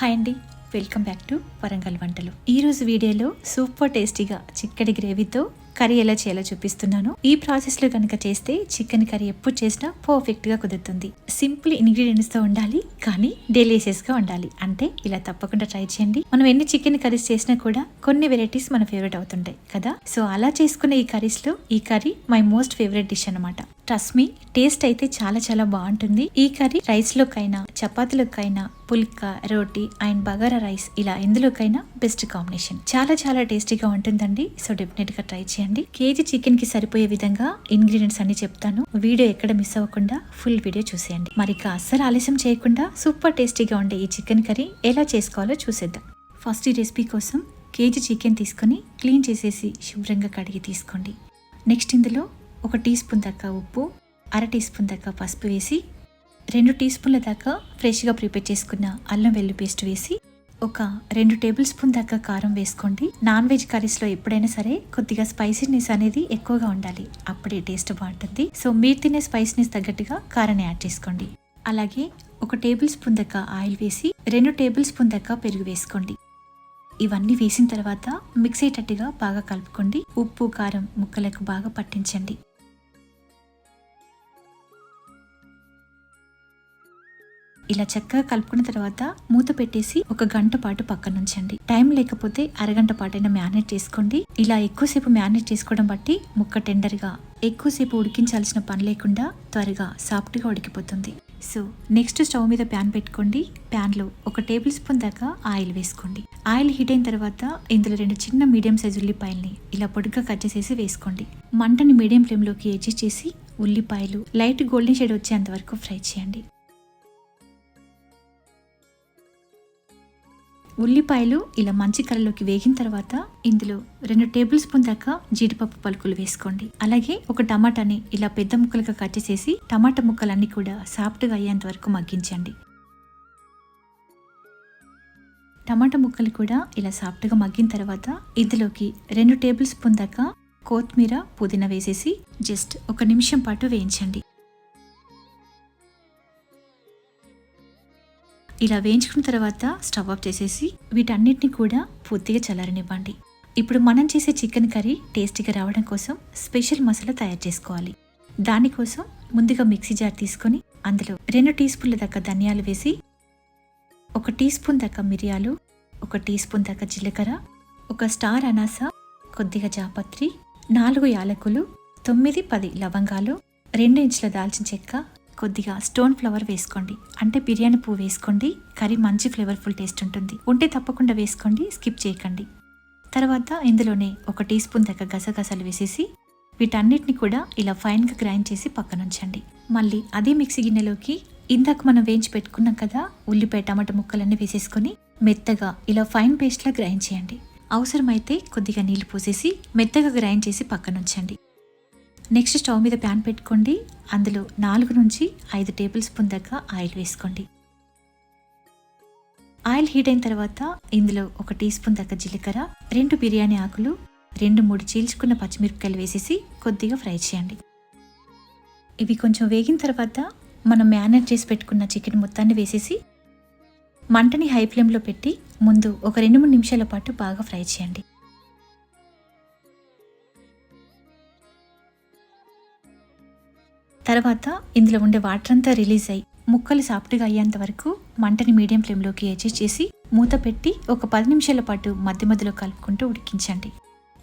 Hi అండి. Welcome back to Warangal వంటలు. ఈరోజు వీడియోలో సూపర్ టేస్టీగా చిక్కడి గ్రేవీతో కర్రీ ఎలా చేయాలో చూపిస్తున్నాను. ఈ ప్రాసెస్లో కనుక చేస్తే చికెన్ కర్రీ ఎప్పుడు చేసినా పర్ఫెక్ట్గా కుదురుతుంది. సింపుల్ ఇంగ్రీడియంట్స్తో ఉండాలి కానీ డెలిషియస్గా ఉండాలి. అంటే ఇలా తప్పకుండా ట్రై చేయండి. మనం ఎన్ని చికెన్ కర్రీస్ చేసినా కూడా కొన్ని వెరైటీస్ మన ఫేవరెట్ అవుతుంటాయి కదా. సో అలా చేసుకునే ఈ కర్రీస్లో ఈ curry my most favourite dish అనమాట ట్రస్ట్ మీ టేస్ట్ అయితే చాలా చాలా బాగుంటుంది. ఈ కర్రీ రైస్ లోకైనా చపాతీలోకైనా పుల్కా రోటీ అండ్ బగారా రైస్ ఇలా ఎందులోకైనా బెస్ట్ కాంబినేషన్ చాలా చాలా టేస్టీగా ఉంటుందండి. సో డెఫినెట్గా ట్రై చేయండి. కేజీ చికెన్కి సరిపోయే విధంగా ఇంగ్రీడియంట్స్ అన్ని చెప్తాను. వీడియో ఎక్కడ మిస్ అవ్వకుండా ఫుల్ వీడియో చూసేయండి. మరి ఇక అస్సలు ఆలస్యం చేయకుండా సూపర్ టేస్టీగా ఉండే ఈ చికెన్ కర్రీ ఎలా చేసుకోవాలో చూసేద్దాం. ఫస్ట్ ఈ రెసిపీ కోసం కేజీ చికెన్ తీసుకొని క్లీన్ చేసేసి శుభ్రంగా కడిగి తీసుకోండి. నెక్స్ట్ ఇందులో ఒక టీ స్పూన్ దాకా ఉప్పు అర టీ స్పూన్ దాకా పసుపు వేసి రెండు టీ స్పూన్ల దాకా ఫ్రెష్గా ప్రిపేర్ చేసుకున్న అల్లం వెల్లు పేస్ట్ వేసి ఒక రెండు టేబుల్ స్పూన్ దాకా కారం వేసుకోండి. నాన్ వెజ్ కర్రీస్లో ఎప్పుడైనా సరే కొద్దిగా స్పైసీనెస్ అనేది ఎక్కువగా ఉండాలి. అప్పుడే టేస్ట్ బాగుంటుంది. సో మీరు తినే స్పైసీనెస్ తగ్గట్టుగా కారాన్ని యాడ్ చేసుకోండి. అలాగే ఒక టేబుల్ స్పూన్ దాకా ఆయిల్ వేసి రెండు టేబుల్ స్పూన్ దాకా పెరుగు వేసుకోండి. ఇవన్నీ వేసిన తర్వాత మిక్స్ అయ్యేటట్టుగా బాగా కలుపుకోండి. ఉప్పు కారం ముక్కలకు బాగా పట్టించండి. ఇలా చక్కగా కలుపుకున్న తర్వాత మూత పెట్టేసి ఒక గంట పాటు పక్కన ఉంచండి. టైం లేకపోతే అరగంట పాటైనా మ్యారినేట్ చేసుకోండి. ఇలా ఎక్కువసేపు మ్యారినేట్ చేసుకోవడం బట్టి ముక్క టెండర్గా ఎక్కువసేపు ఉడికించాల్సిన పని లేకుండా త్వరగా సాఫ్ట్గా ఉడికిపోతుంది. సో నెక్స్ట్ స్టవ్ మీద ప్యాన్ పెట్టుకోండి. ప్యాన్లో ఒక టేబుల్ స్పూన్ దాకా ఆయిల్ వేసుకోండి. ఆయిల్ హీట్ అయిన తర్వాత ఇందులో రెండు చిన్న మీడియం సైజ్ ఉల్లిపాయల్ని ఇలా పొడిగ్గా కట్ చేసేసి వేసుకోండి. మంటని మీడియం ఫ్లేమ్లోకి అడ్జస్ట్ చేసి ఉల్లిపాయలు లైట్ గోల్డెన్ షేడ్ వచ్చేంత వరకు ఫ్రై చేయండి. ఉల్లిపాయలు ఇలా మంచి కలర్లోకి వేగిన తర్వాత ఇందులో రెండు టేబుల్ స్పూన్ దాకా జీడిపప్పు పలుకులు వేసుకోండి. అలాగే ఒక టమాటాని ఇలా పెద్ద ముక్కలుగా కట్ చేసేసి టమాటా ముక్కలన్నీ కూడా సాఫ్ట్గా అయ్యేంత వరకు మగ్గించండి. టమాటా ముక్కలు కూడా ఇలా సాఫ్ట్గా మగ్గిన తర్వాత ఇందులోకి రెండు టేబుల్ స్పూన్ దాకా కొత్తిమీర పుదీనా వేసేసి జస్ట్ ఒక నిమిషం పాటు వేయించండి. ఇలా వేయించుకున్న తర్వాత స్టవ్ ఆఫ్ చేసేసి వీటన్నిటిని కూడా పూర్తిగా చల్లారనివ్వండి. ఇప్పుడు మనం చేసే చికెన్ కర్రీ టేస్టీగా రావడం కోసం స్పెషల్ మసాలా తయారు చేసుకోవాలి. దానికోసం ముందుగా మిక్సీ జార్ తీసుకొని అందులో రెండు టీ స్పూన్ల దాకా ధనియాలు వేసి ఒక టీ స్పూన్ దాకా మిరియాలు ఒక టీ స్పూన్ దాకా జీలకర్ర ఒక స్టార్ అనాస కొద్దిగా జాపత్రి నాలుగు యాలకులు తొమ్మిది పది లవంగాలు రెండు ఇంచుల దాల్చిన చెక్క కొద్దిగా స్టోన్ ఫ్లవర్ వేసుకోండి. అంటే బిర్యానీ పువ్వు వేసుకోండి. కర్రీ మంచి ఫ్లేవర్ఫుల్ టేస్ట్ ఉంటుంది. ఉంటే తప్పకుండా వేసుకోండి. స్కిప్ చేయకండి. తర్వాత ఇందులోనే ఒక టీ స్పూన్ దగ్గర గసగసాలు వేసేసి వీటన్నిటిని కూడా ఇలా ఫైన్గా గ్రైండ్ చేసి పక్కన ఉంచండి మళ్ళీ అదే మిక్సీ గిన్నెలోకి ఇందాక మనం వేయించి పెట్టుకున్నాం కదా ఉల్లిపాయ టమాటా ముక్కలన్నీ వేసేసుకొని మెత్తగా ఇలా ఫైన్ పేస్ట్లా గ్రైండ్ చేయండి. అవసరమైతే కొద్దిగా నీళ్ళు పోసేసి మెత్తగా గ్రైండ్ చేసి పక్కన ఉంచండి నెక్స్ట్ స్టవ్ మీద ప్యాన్ పెట్టుకోండి. అందులో నాలుగు నుంచి ఐదు టేబుల్ స్పూన్ దాకా ఆయిల్ వేసుకోండి. ఆయిల్ హీట్ అయిన తర్వాత ఇందులో ఒక టీ స్పూన్ దాకా జీలకర్ర రెండు బిర్యానీ ఆకులు రెండు మూడు చీల్చుకున్న పచ్చిమిరపకాయలు వేసేసి కొద్దిగా ఫ్రై చేయండి. ఇవి కొంచెం వేగిన తర్వాత మనం మ్యారినేట్ చేసి పెట్టుకున్న చికెన్ మొత్తాన్ని వేసేసి మంటని హై ఫ్లేమ్లో పెట్టి ముందు ఒక రెండు మూడు నిమిషాల పాటు బాగా ఫ్రై చేయండి. తర్వాత ఇందులో ఉండే వాటర్ అంతా రిలీజ్ అయ్యి ముక్కలు సాఫ్ట్గా అయ్యేంత వరకు మంటని మీడియం ఫ్లేమ్లోకి అడ్జస్ట్ చేసి మూత పెట్టి ఒక పది నిమిషాల పాటు మధ్య మధ్యలో కలుపుకుంటూ ఉడికించండి.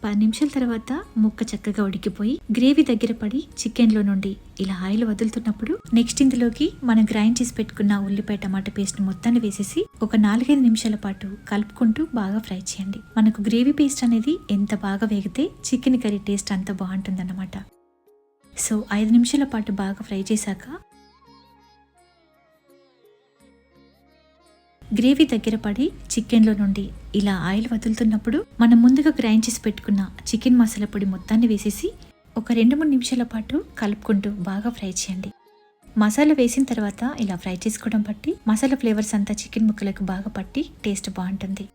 పది నిమిషాల తర్వాత ముక్క చక్కగా ఉడికిపోయి గ్రేవీ దగ్గర పడి చికెన్లో నుండి ఇలా ఆయిల్ వదులుతున్నప్పుడు నెక్స్ట్ ఇందులోకి మనం గ్రైండ్ చేసి పెట్టుకున్న ఉల్లిపాయ టమాటా పేస్ట్ మొత్తాన్ని వేసేసి ఒక నాలుగైదు నిమిషాల పాటు కలుపుకుంటూ బాగా ఫ్రై చేయండి. మనకు గ్రేవీ పేస్ట్ అనేది ఎంత బాగా వేగితే చికెన్ కర్రీ టేస్ట్ అంత బాగుంటుందన్నమాట. సో ఐదు నిమిషాల పాటు బాగా ఫ్రై చేశాక గ్రేవీ దగ్గర పడి చికెన్లో నుండి ఇలా ఆయిల్ వదులుతున్నప్పుడు మనం ముందుగా గ్రైండ్ చేసి పెట్టుకున్న చికెన్ మసాలా పొడి మొత్తాన్ని వేసేసి ఒక రెండు మూడు నిమిషాల పాటు కలుపుకుంటూ బాగా ఫ్రై చేయండి. మసాలా వేసిన తర్వాత ఇలా ఫ్రై చేసుకోవడం బట్టి మసాలా ఫ్లేవర్స్ అంతా చికెన్ ముక్కలకు బాగా పట్టి టేస్ట్ బాగుంటుంది.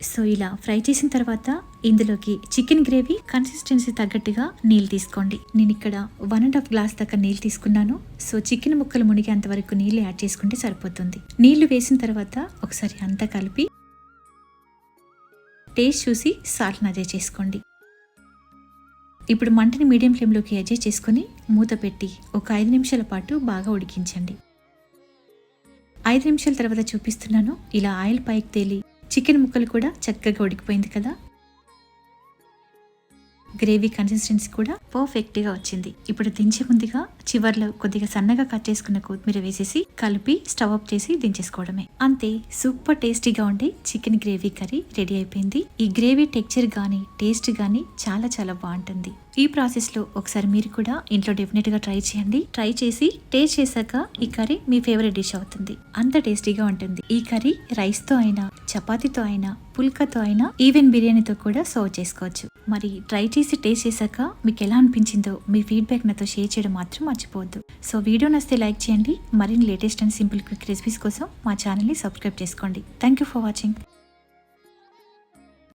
సో ఇలా ఫ్రై చేసిన తర్వాత ఇందులోకి చికెన్ గ్రేవీ కన్సిస్టెన్సీ తగ్గట్టుగా నీళ్ళు తీసుకోండి. నేను ఇక్కడ వన్ అండ్ హాఫ్ గ్లాస్ దాకా నీళ్ళు తీసుకున్నాను. సో చికెన్ ముక్కలు మునిగేంత వరకు నీళ్ళు యాడ్ చేసుకుంటే సరిపోతుంది. నీళ్ళు వేసిన తర్వాత ఒకసారి అంతా కలిపి టేస్ట్ చూసి సాల్ట్ని అదే చేసుకోండి. ఇప్పుడు మంటని మీడియం ఫ్లేమ్లోకి అడ్జస్ట్ చేసుకుని మూత పెట్టి ఒక ఐదు నిమిషాల పాటు బాగా ఉడికించండి. ఐదు నిమిషాల తర్వాత చూపిస్తున్నాను. ఇలా ఆయిల్ పైకి తేలి చికెన్ ముక్కలు కూడా చక్కగా ఉడికిపోయింది కదా. గ్రేవీ కన్సిస్టెన్సీ కూడా పర్ఫెక్ట్గా వచ్చింది. ఇప్పుడు దించే ముందుగా చివర్లో కొద్దిగా సన్నగా కట్ చేసుకున్న కొత్తిమీర వేసేసి కలిపి స్టవ్ ఆఫ్ చేసి దించేసుకోవడమే. అంతే సూపర్ టేస్టీగా ఉండే చికెన్ గ్రేవీ కర్రీ రెడీ అయిపోయింది. ఈ గ్రేవీ టెక్చర్ కానీ టేస్ట్ కానీ చాలా చాలా బాగుంటుంది. ఈ ప్రాసెస్లో ఒకసారి మీరు కూడా ఇంట్లో డెఫినెట్గా ట్రై చేయండి. ట్రై చేసి టేస్ట్ చేశాక ఈ కర్రీ మీ ఫేవరెట్ డిష్ అవుతుంది. అంత టేస్టీగా ఉంటుంది. ఈ కర్రీ రైస్తో అయినా చపాతీతో అయినా పుల్కతో అయినా ఈవెన్ బిర్యానీతో కూడా సర్వ్ చేసుకోవచ్చు. మరి ట్రై చేసి టేస్ట్ చేశాక మీకు ఎలా అనిపించిందో మీ ఫీడ్బ్యాక్ నాతో షేర్ చేయడం మాత్రం మర్చిపోవద్దు. సో వీడియో నస్తే లైక్ చేయండి. మరిన్ని latest and simple quick recipes కోసం మా ఛానల్ని సబ్స్క్రైబ్ చేసుకోండి. Thank you for watching